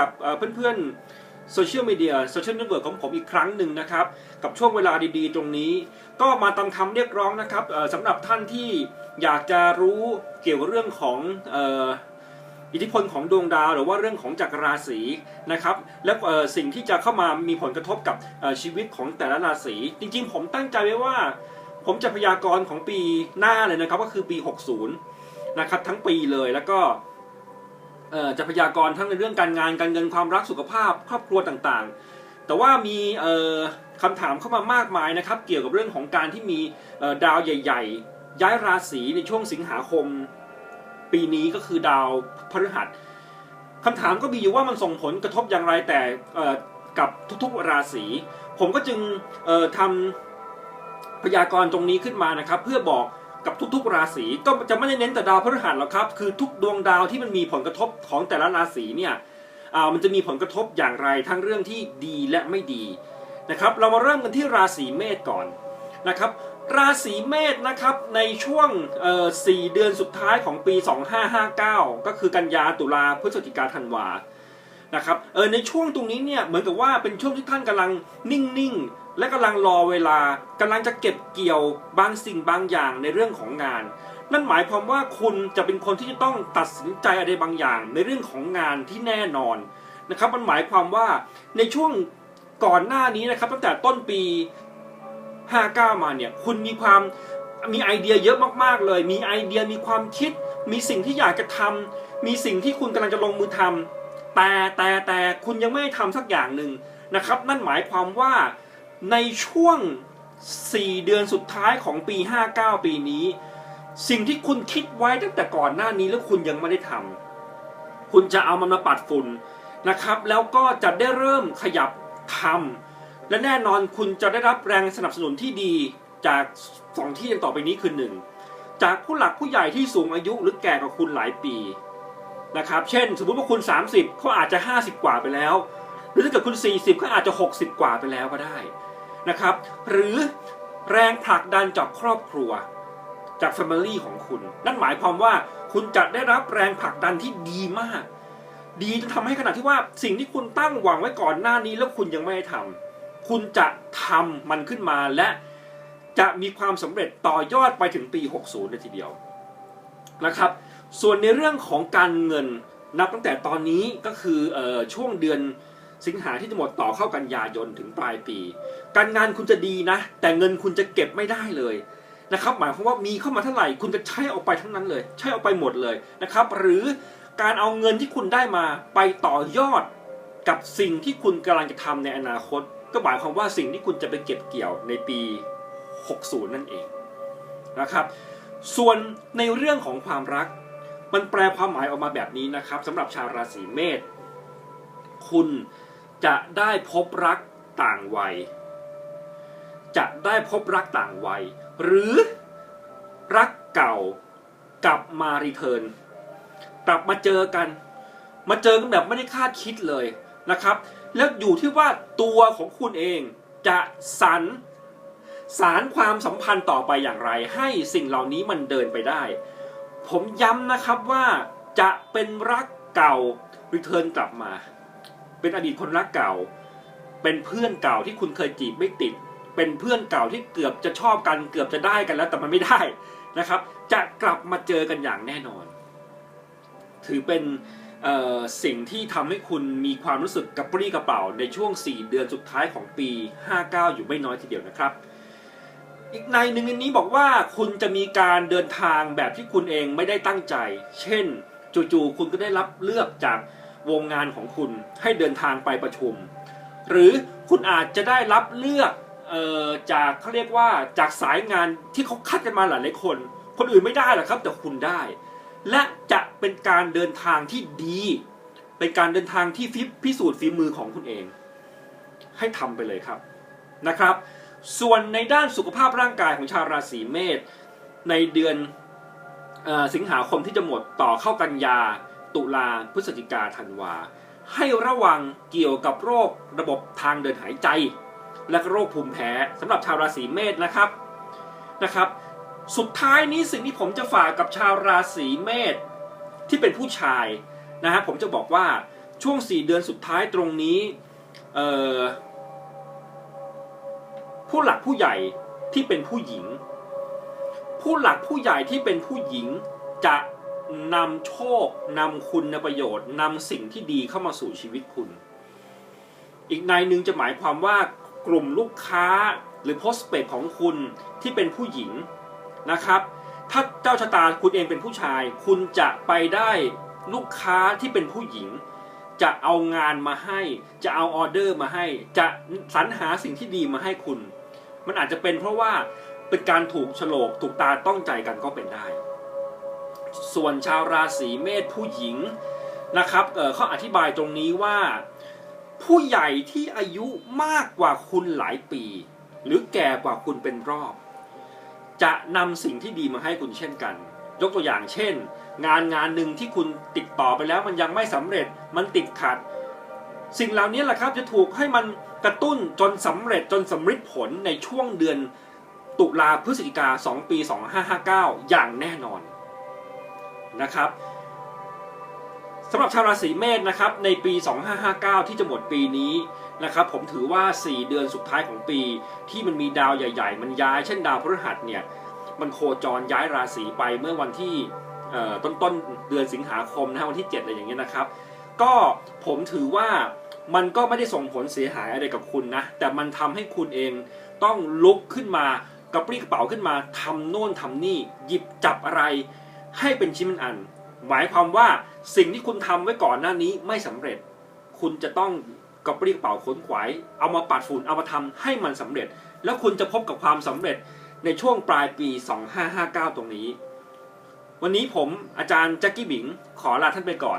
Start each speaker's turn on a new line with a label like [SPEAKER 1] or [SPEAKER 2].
[SPEAKER 1] กับเอ่อเพื่อนๆโซเชียลมีเดียโซเชียลเน็ตเวิร์กของผมอีกครั้งหนึ่งนะครับ กับช่วงเวลาดีๆ ตรงนี้ ก็มาตามคำเรียกร้องนะครับสำหรับท่านที่อยากจะรู้เกี่ยวกับเรื่องของอิทธิพลของดวงดาวหรือว่าเรื่องของจักรราศีนะครับ แล้วสิ่งที่จะเข้ามามีผลกระทบกับชีวิตของแต่ละราศีจริงๆ ผมตั้งใจไว้ว่า ผมจะพยากรณ์ของปีหน้าเลยนะครับ ก็คือปี 60นะครับทั้งปีเลยแล้วก็ จะพยากรณ์ทั้งในเรื่องการงานการเงินความรักสุขภาพ ครอบครัวต่างๆ แต่ว่ามีคำถามเข้ามามากมายนะครับ เกี่ยวกับเรื่องของการที่มีดาวใหญ่ ๆ ย้ายราศีในช่วงสิงหาคม ปีนี้ก็คือดาวพฤหัสคำถามก็มีอยู่ว่ามันส่งผลกระทบอย่างไรแต่กับทุกๆราศีผมก็จึงทำพยากรณ์ตรงนี้ขึ้นมานะครับ เพื่อบอก กับทุกๆ ราศีก็จะไม่ได้เน้นแต่ดาวพฤหัสหรอกครับ คือทุกดวงดาวที่มันมีผลกระทบของแต่ละราศีเนี่ยอ่ามันจะมีผลกระทบอย่างไรทั้งเรื่องที่ดีและไม่ดีนะครับ เรามาเริ่มกันที่ราศีเมษก่อนนะครับ ราศีเมษนะครับในช่วงสี่เดือนสุดท้ายของปี 2559 ก็คือกันยาตุลาพฤศจิกาธันวา นะครับเออในช่วงตรงนี้เนี่ยเหมือนกับว่าเป็นช่วงที่ท่านกำลังนิ่งๆ และกำลังรอเวลากำลังจะเก็บเกี่ยวบางสิ่งบางอย่างในเรื่องของงาน นั่นหมายความว่าคุณจะเป็นคนที่จะต้องตัดสินใจอะไรบางอย่าง ในเรื่องของงานที่แน่นอนนะครับมันหมายความว่าในช่วงก่อนหน้านี้นะครับตั้งแต่ต้นปี 59 มาเนี่ยคุณมีความมีไอเดียเยอะมากๆเลย มีไอเดียมีความคิด มีสิ่งที่อยากจะทำมีสิ่งที่คุณกำลังจะลงมือทำ แต่แต่แต่คุณยังไม่ได้ทำสักอย่างหนึ่งนะครับ นั่นหมายความว่าในช่วง 4 เดือนสุดท้ายของปี 59 ปีนี้ สิ่งที่คุณคิดไว้ตั้งแต่ก่อนหน้านี้แล้วคุณยังไม่ได้ทำคุณจะเอามันมาปัดฝุ่นนะครับ แล้วก็จะได้เริ่มขยับทำและแน่นอนคุณจะได้รับแรงสนับสนุนที่ดีจากสองที่ดังต่อไปนี้คือหนึ่งจากผู้หลักผู้ใหญ่ที่สูงอายุหรือแก่กว่าคุณหลายปี นะครับ เช่น สมมุติว่าคุณ 30เขาอาจจะ 50 กว่าไปแล้ว หรือถ้าเกิดคุณ 40เขาอาจจะ 60 กว่าไปแล้วก็ได้นะครับ หรือแรงผลักดันจากครอบครัวจาก Family ของคุณ นั่นหมายความว่าคุณจะได้รับแรงผลักดันที่ดีมาก ดีจนทำให้ขนาดที่ว่าสิ่งที่คุณตั้งหวังไว้ก่อนหน้านี้แล้วคุณยังไม่ได้ทำคุณจะทำมันขึ้นมาและจะมีความสำเร็จต่อยอดไปถึงปี 60เลยทีเดียวนะครับ ส่วนในเรื่องของการเงินนับตั้งแต่ตอนนี้ก็คืออช่วงเดือนสิงหาที่จะหมดต่อเข้ากันยายนถึงปลายปี การงานคุณจะดีนะ แต่เงินคุณจะเก็บไม่ได้เลยนะครับ หมายความว่ามีเข้ามาเท่าไหร่คุณจะใช้ออกไปทั้งนั้นเลย ใช้ออกไปหมดเลยนะครับ หรือการเอาเงินที่คุณได้มาไปต่อยอดกับสิ่งที่คุณกำลังจะทำในอนาคต ก็หมายความว่าสิ่งที่คุณจะไปเก็บเกี่ยวในปี 60 นั่นเองนะครับ ส่วนในเรื่องของความรัก มันแปลความหมายออกมาแบบนี้นะครับสำหรับชาวราศีเมษคุณจะได้พบรักต่างวัย จะได้พบรักต่างวัย หรือรักเก่ากลับมารีเทิร์นกลับมาเจอกัน มาเจอกันแบบไม่ได้คาดคิดเลยนะครับ แล้วอยู่ที่ว่าตัวของคุณเองจะสรรสารความสัมพันธ์ต่อไปอย่างไร ให้สิ่งเหล่านี้มันเดินไปได้ ผมย้ำนะครับว่าจะเป็นรักเก่ารีเทิร์นกลับมา เป็นอดีตคนรักเก่า เป็นเพื่อนเก่าที่คุณเคยจีบไม่ติด เป็นเพื่อนเก่าที่เกือบจะชอบกัน เกือบจะได้กันแล้วแต่มันไม่ได้นะครับ จะกลับมาเจอกันอย่างแน่นอน ถือเป็นสิ่งที่ทำให้คุณมีความรู้สึกกระปรี้กระเป๋าในช่วง 4 เดือนสุดท้ายของปี 59 อยู่ไม่น้อยทีเดียวนะครับ อีกในหนึ่งในนี้บอกว่าคุณจะมีการเดินทางแบบที่คุณเองไม่ได้ตั้งใจ เช่น จู่ๆคุณก็ได้รับเลือกจากวงงานของคุณให้เดินทางไปประชุม หรือคุณอาจจะได้รับเลือกออจากเขาเรียกว่าจากสายงานที่เขาคัดกันมาหลายๆคน คนอื่นไม่ได้หรอกครับ แต่คุณได้ และจะเป็นการเดินทางที่ดี เป็นการเดินทางที่พิสูจน์ฝีมือของคุณเอง ให้ทำไปเลยครับนะครับ ส่วนในด้านสุขภาพร่างกายของชาวราศีเมษในเดือนสิงหาคมที่จะหมดต่อเข้ากันยา ตุลาพฤศจิกาธันวา ให้ระวังเกี่ยวกับโรคระบบทางเดินหายใจ และโรคภูมิแพ้สำหรับชาวราศีเมษนะครับนะครับ สุดท้ายนี้สิ่งที่ผมจะฝากกับชาวราศีเมษที่เป็นผู้ชายนะฮะผมจะบอกว่าช่วง 4 เดือนสุดท้ายตรงนี้เอ่อ ผู้หลักผู้ใหญ่ที่เป็นผู้หญิง ผู้หลักผู้ใหญ่ที่เป็นผู้หญิงจะนำโชคนำคุณประโยชน์นำสิ่งที่ดีเข้ามาสู่ชีวิตคุณ อีกในหนึ่งจะหมายความว่ากลุ่มลูกค้าหรือ prospect ของคุณที่เป็นผู้หญิงนะครับ ถ้าเจ้าชะตาคุณเองเป็นผู้ชาย คุณจะไปได้ลูกค้าที่เป็นผู้หญิง จะเอางานมาให้ จะเอาออเดอร์มาให้ จะสรรหาสิ่งที่ดีมาให้คุณ มันอาจจะเป็นเพราะว่าเป็นการถูกโฉลกถูกตาต้องใจกันก็เป็นได้ ส่วนชาวราศีเมษผู้หญิงนะครับเออเขาอธิบายตรงนี้ว่า ผู้ใหญ่ที่อายุมากกว่าคุณหลายปี หรือแก่กว่าคุณเป็นรอบ จะนำสิ่งที่ดีมาให้คุณเช่นกัน ยกตัวอย่างเช่น งานงานหนึ่งที่คุณติดต่อไปแล้วมันยังไม่สำเร็จมันติดขัด สิ่งเหล่านี้แหละครับจะถูกให้มัน กระตุ้นจนสำเร็จจนสำฤทธิ์ผลในช่วงเดือนตุลาพฤศจิกา2ปี 2559 อย่างแน่นอนนะครับสำหรับชาวราศีเมษนะครับในปี 2559 ที่จะหมดปีนี้นะครับผมถือว่า 4 เดือนสุดท้ายของปี ที่มันมีดาวใหญ่ ๆ มันย้าย เช่นดาวพฤหัสเนี่ยมันโคจรย้ายราศีไปเมื่อวันที่ต้นต้นเดือนสิงหาคมนะฮะวันที่ 7 อะไรอย่างเงี้ยนะครับ ก็ผมถือว่า มันก็ไม่ได้ส่งผลเสียหายอะไรกับคุณนะ แต่มันทำให้คุณเองต้องลุกขึ้นมากระปรี้กระเป๋าขึ้นมาทำโน่นทำนี่ หยิบจับอะไร ให้เป็นชิ้นเป็นอัน หมายความว่าสิ่งที่คุณทำไว้ก่อนหน้านี้ไม่สำเร็จ คุณจะต้องกระปรี้กระเป๋าขนขวาย เอามาปัดฝุ่นเอามาทำให้มันสำเร็จ แล้วคุณจะพบกับความสำเร็จในช่วงปลายปี 2559 ตรงนี้ วันนี้ผมอาจารย์แจ็คกี้บิงขอลาท่านไปก่อน